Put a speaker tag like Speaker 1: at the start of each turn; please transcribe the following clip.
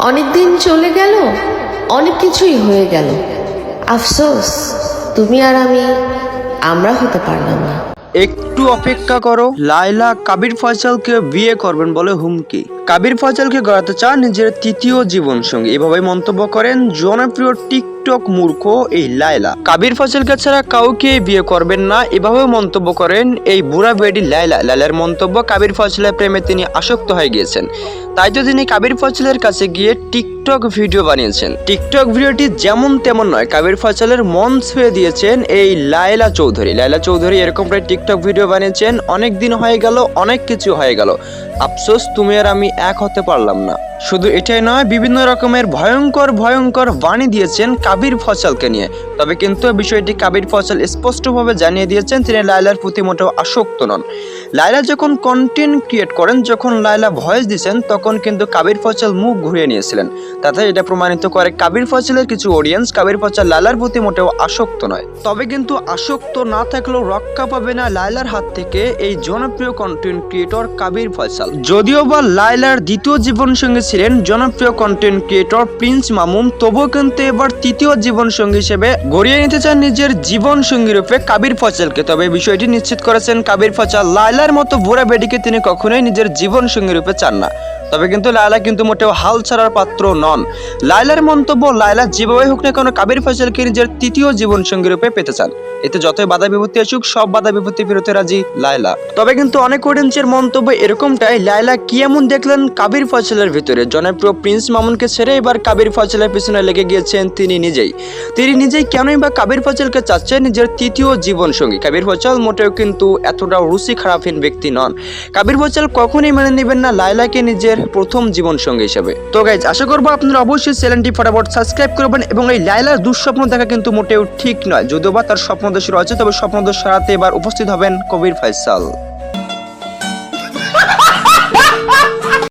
Speaker 1: অনেক দিন চলে গেল, অনেক কিছুই হয়ে গেল। আফসোস, তুমি আর আমি, আমরা হতে পারলাম না।
Speaker 2: একটু অপেক্ষা করো। লাইলা কাবির ফয়সালকে বিয়ে করবেন বলে হুমকি। কাবির ফয়সালকে গড়াতে চান নিজের তৃতীয় জীবন সঙ্গী এভাবে মন্তব্য করেন জনপ্রিয় টিকটক মূর্খ এই লাইলা কাবির ফয়সালকে ছাড়া কাউকে বিয়ে করবেন না এভাবে মন্তব্য করেন এই বুড়া বেডি লাইলা লাইলার মন্তব্য, কাবির ফয়সালের প্রেমে তিনি আসক্ত হয়ে গিয়েছেন। তাই তো তিনি কাবির ফয়সালের কাছে গিয়ে টিকটক ভিডিও বানিয়েছেন। টিকটক ভিডিওটি যেমন তেমন নয়, কাবির ফয়সালের মন ছুঁয়ে দিয়েছেন এই লায়লা চৌধুরী। লায়লা চৌধুরী এরকম প্রায় টিকটক ভিডিও বানিয়েছেন অনেক দিন হয়ে গেল অনেক কিছু হয়ে গেল। আফসোস, তুমি আর আমি এক হতে পারলাম না। শুধু এটাই নয়, বিভিন্ন রকমের ভয়ঙ্কর ভয়ঙ্কর বাণী দিয়েছেন কাবির ফসলকে নিয়ে। তবে কিন্তু বিষয়টি কাবির ফসল স্পষ্টভাবে জানিয়ে দিয়েছেন, তিনি লায়লার প্রতি মোটেও আসক্ত নন। লায়লা যখন কন্টেন্ট ক্রিয়েট করেন, যখন লায়লা ভয়েস দিয়েছেন তখন কিন্তু কাবির ফসল মুখ ঘুরিয়ে নিয়েছিলেন। তাতে এটা প্রমাণিত করে কাবির ফসলের কিছু অডিয়েন্স কাবির ফসল লাইলার প্রতি মোটেও আসক্ত নয়। তবে কিন্তু আসক্ত না থাকলেও রক্ষা পাবে না লায়লার হাত থেকে এই জনপ্রিয় কন্টেন্ট ক্রিয়েটর কাবির যদিও বা লাইলার দ্বিতীয় জীবন সঙ্গী ছিলেন জনপ্রিয় কন্টেন্ট ক্রিয়েটর প্রিন্স মামুন তবুও কিন্তু এবার তৃতীয় জীবন সঙ্গী হিসেবে গড়িয়ে নিতে চান নিজের জীবন সঙ্গী রূপে কাবির ফসলকে তবে বিষয়টি নিশ্চিত করেছেন কাবির ফসল লাইলার মতো বুড়া বেডিকে তিনি কখনোই নিজের জীবন সঙ্গী রূপে চান না। তবে কিন্তু লায়লা কিন্তু মোটেও হাল ছাড়ার পাত্র নন। লায়লার মন্তব্য, লায়লা যেভাবে হোক না কেন কাবির ফসলকে নিজের তৃতীয় জীবন সঙ্গী রূপে পেতে চান। এতে যতই বাধা বিপত্তি আসুক, সব বাধা বিপত্তি ফেরতে রাজি লায়লা। তবে কিন্তু অনেক অডিয়েন্সের মন্তব্য এরকমটাই, লায়লা কি এমন দেখলেন কাবির ফসলের ভিতরে? জনপ্রিয় প্রিন্স মামুনকে ছেড়ে এবার কাবির ফসলের পিছনে লেগে গিয়েছেন তিনি নিজেই। তিনি নিজেই কেনই বা কাবির ফসলকে চাচ্ছেন নিজের তৃতীয় জীবন সঙ্গী কাবির ফসল মোটেও কিন্তু এতটা রুচি খারাপহীন ব্যক্তি নন। কাবির ফসল কখনই মেনে নেবেন না লায়লাকে নিজের প্রথম জীবন সঙ্গী হিসাবে। তো গাইজ আশা করব আপনারা অবশ্যই চ্যানেলটি ফটাফট সাবস্ক্রাইব করবেন এবং এই লাইলার দুঃস্বপ্ন দেখা কিন্তু মোটেও ঠিক নয়। যদিও বা তার স্বপ্নদোষ রয়েছে, তবে স্বপ্নদোষ সারাতে এবার উপস্থিত হবেন কবির ফয়সাল।